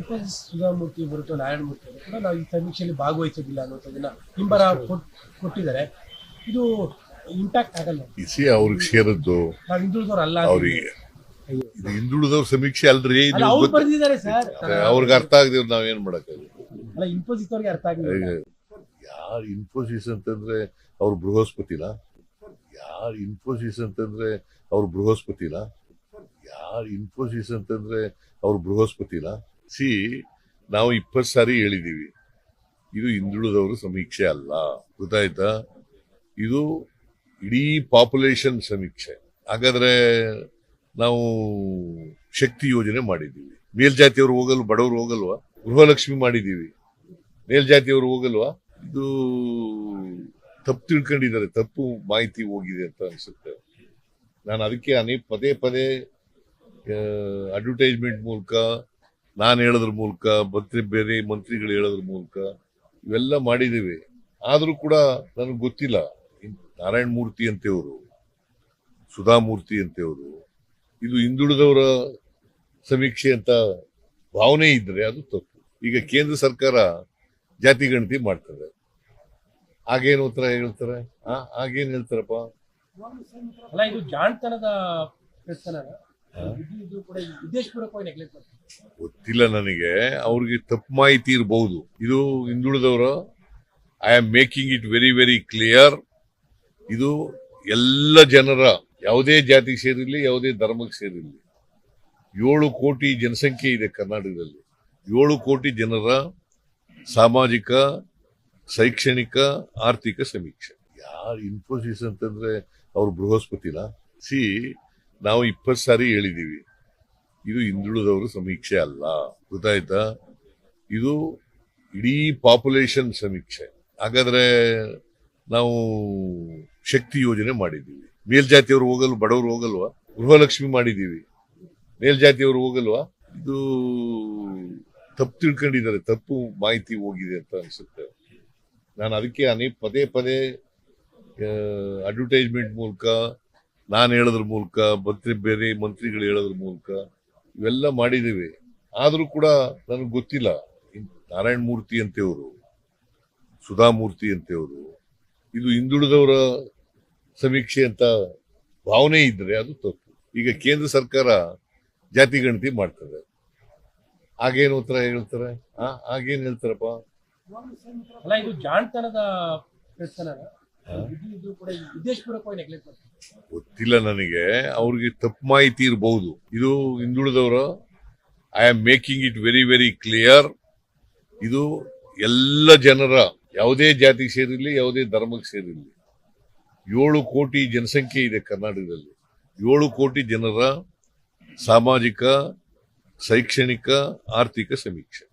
ಇನ್ಫೋಸಿಸ್ ಸುಧಾಮೂರ್ತಿ ಬರುತ್ತೋ ನಾರಾಯಣ ಮೂರ್ತಿ ಅವರು ಕೂಡ ನಾವು ಈ ಸಮೀಕ್ಷೆಯಲ್ಲಿ ಭಾಗವಹಿಸೋದಿಲ್ಲ ಅನ್ನೋದನ್ನ ಹಿಂಬರ ಕೊಟ್- ಕೊಟ್ಟಿದ್ದಾರೆ. ಇದು ಇಂಪ್ಯಾಕ್ಟ್ ಆಗಲ್ಲ. ಇಸಿ ಅವ್ರಿಗೆ ಸೇರದ್ದು ನಾವು ಹಿಂದುಳಿದವ್ರು ಅಲ್ಲ ಅವ್ರಿಗೆ ಇದು ಹಿಂದುಳಿದವ್ರ ಸಮೀಕ್ಷೆ ಅಲ್ರಿ? ಅವ್ರು ಬರ್ದಿದ್ದಾರೆ ಸರ್. ಅವ್ರಿಗೆ ಅರ್ಥ ಆಗದಿವ್ರು ನಾವೇನ್ ಏನ್ ಅಲ್ಲ ಇನ್ಫೋಸಿಸ್ ಅವ್ರಿಗೆ ಅರ್ಥ ಆಗಿಲ್ಲ ಯಾರು ಇನ್ಫೋಸಿಸ್ ಅಂತಂದ್ರೆ ಅವ್ರು ಬೃಹಸ್ಪತಿನ? ಯಾರು ಇನ್ಫೋಸಿಸ್ ಅಂತಂದ್ರೆ ಅವ್ರು ಬೃಹಸ್ಪತಿನ? ಯಾರು ಇನ್ಫೋಸಿಸ್ ಅಂತಂದ್ರೆ ಅವ್ರು ಬೃಹಸ್ಪತಿನ? ಸಿ, ನಾವು ಇಪ್ಪತ್ತು ಸಾರಿ ಹೇಳಿದ್ದೀವಿ ಇದು ಹಿಂದುಳಿದವರು ಸಮೀಕ್ಷೆ ಅಲ್ಲ. ಗೊತ್ತಾಯ್ತಾ? ಇದು ಇಡೀ ಪಾಪ್ಯುಲೇಷನ್ ಸಮೀಕ್ಷೆ. ಹಾಗಾದ್ರೆ ನಾವು ಶಕ್ತಿ ಯೋಜನೆ ಮಾಡಿದ್ದೀವಿ. ಮೇಲ್ಜಾತಿಯವರು ಹೋಗಲ್ವ? ಬಡವರು ಹೋಗಲ್ವಾ? ಗೃಹಲಕ್ಷ್ಮಿ ಮಾಡಿದ್ದೀವಿ. ಮೇಲ್ಜಾತಿಯವರು ಹೋಗಲ್ವಾ? ಇದು ತಪ್ಪು ತಿಳ್ಕೊಂಡಿದ್ದಾರೆ. ತಪ್ಪು ಮಾಹಿತಿ ಹೋಗಿದೆ ಅಂತ ಅನ್ಸುತ್ತೆ. ನಾನು ಅದಕ್ಕೆ ಅನೇಕ ಪದೇ ಪದೇ ಅಡ್ವರ್ಟೈಸ್ಮೆಂಟ್ ಮೂಲಕ ನಾನು ಹೇಳೋದ್ರ ಮೂಲಕ, ಮಂತ್ರಿ ಬೇರೆ ಮಂತ್ರಿಗಳು ಹೇಳೋದ್ರ ಮೂಲಕ ಇವೆಲ್ಲ ಮಾಡಿದ್ದೀವಿ ಆದರೂ ಕೂಡ ನನಗೆ ಗೊತ್ತಿಲ್ಲ. ನಾರಾಯಣ ಮೂರ್ತಿ ಅಂತೆಯವರು ಸುಧಾಮೂರ್ತಿ ಅಂತೆಯವರು, ಇದು ಹಿಂದುಳಿದವರ ಸಮೀಕ್ಷೆ ಅಂತ ಭಾವನೆ ಇದ್ರೆ ಅದು ತಪ್ಪು. ಈಗ ಕೇಂದ್ರ ಸರ್ಕಾರ ಜಾತಿ ಗಣತಿ ಮಾಡ್ತದೆ. ಆಗೇನು ಉತ್ತರ ಹೇಳ್ತಾರೆ? ಆಗೇನ್ ಹೇಳ್ತಾರಪ್ಪ? ಜಾಣ್ತನದ ಗೊತ್ತಿಲ್ಲ ನನಗೆ. ಅವ್ರಿಗೆ ತಪ್ಪು ಮಾಹಿತಿ ಇರಬಹುದು ಇದು ಹಿಂದುಳಿದವರು I am making it very very clear ಇದು ಎಲ್ಲ ಜನರ ಯಾವುದೇ ಜಾತಿಗೆ ಸೇರಿರಲಿ ಯಾವುದೇ ಧರ್ಮಕ್ಕೆ ಸೇರಿರಲಿ. ಏಳು ಕೋಟಿ ಜನಸಂಖ್ಯೆ ಇದೆ ಕರ್ನಾಟಕದಲ್ಲಿ. ಏಳು ಕೋಟಿ ಜನರ ಸಾಮಾಜಿಕ ಶೈಕ್ಷಣಿಕ ಆರ್ಥಿಕ ಸಮೀಕ್ಷೆ. ಯಾರು ಇನ್ಫೋಸಿಸ್ ಅಂತಂದ್ರೆ ಅವ್ರು ಬೃಹಸ್ಪತಿನ? ಸಿ ನಾವು ಇಪ್ಪತ್ತು ಸಾರಿ ಹೇಳಿದೀವಿ. ಇದು ಹಿಂದುಳಿದವರು ಸಮೀಕ್ಷೆ ಅಲ್ಲ. ಗೊತ್ತಾಯ್ತಾ? ಇದು ಇಡೀ ಪಾಪ್ಯುಲೇಷನ್ ಸಮೀಕ್ಷೆ. ಹಾಗಾದ್ರೆ ನಾವು ಶಕ್ತಿ ಯೋಜನೆ ಮಾಡಿದ್ದೀವಿ. ಮೇಲ್ಜಾತಿಯವರು ಹೋಗಲ್ವ? ಬಡವರು ಹೋಗಲ್ವಾ? ಗೃಹಲಕ್ಷ್ಮಿ ಮಾಡಿದ್ದೀವಿ. ಮೇಲ್ಜಾತಿಯವರು ಹೋಗಲ್ವಾ? ಇದು ತಪ್ಪು ತಿಳ್ಕೊಂಡಿದ್ದಾರೆ. ತಪ್ಪು ಮಾಹಿತಿ ಹೋಗಿದೆ ಅಂತ ಅನ್ಸುತ್ತೆ. ನಾನು ಅದಕ್ಕೆ ಅನೇಕ ಪದೇ ಪದೇ ಅಡ್ವರ್ಟೈಸ್ಮೆಂಟ್ ಮೂಲಕ ನಾನು ಹೇಳೋದ್ರ ಮೂಲಕ, ಮಂತ್ರಿ ಬೇರೆ ಮಂತ್ರಿಗಳು ಹೇಳೋದ್ರ ಮೂಲಕ ಇವೆಲ್ಲ ಮಾಡಿದ್ದೀವಿ. ಆದರೂ ಕೂಡ ನನಗೆ ಗೊತ್ತಿಲ್ಲ. ನಾರಾಯಣ ಮೂರ್ತಿ ಅಂತೆಯವರು ಸುಧಾಮೂರ್ತಿ ಅಂತೆಯವರು, ಇದು ಹಿಂದುಳಿದವರ ಸಮೀಕ್ಷೆ ಅಂತ ಭಾವನೆ ಇದ್ರೆ ಅದು ತಪ್ಪು. ಈಗ ಕೇಂದ್ರ ಸರ್ಕಾರ ಜಾತಿ ಗಣತಿ ಮಾಡ್ತದೆ. ಆಗೇನು ಉತ್ತರ ಹೇಳ್ತಾರೆ? ಆಗೇನ್ ಹೇಳ್ತಾರಪ್ಪ? ಜಾಣ್ತನದ ಗೊತ್ತಿಲ್ಲ ನನಗೆ. ಅವ್ರಿಗೆ ತಪ್ಪು ಮಾಹಿತಿ ಇರಬಹುದು ಇದು ಹಿಂದುಳಿದವರು I am making it very very clear ಇದು ಎಲ್ಲ ಜನರ ಯಾವುದೇ ಜಾತಿಗೆ ಸೇರಿರಲಿ ಯಾವುದೇ ಧರ್ಮಕ್ಕೆ ಸೇರಿರಲಿ. ಏಳು ಕೋಟಿ ಜನಸಂಖ್ಯೆ ಇದೆ ಕರ್ನಾಟಕದಲ್ಲಿ. ಏಳು ಕೋಟಿ ಜನರ ಸಾಮಾಜಿಕ ಶೈಕ್ಷಣಿಕ ಆರ್ಥಿಕ ಸಮೀಕ್ಷೆ.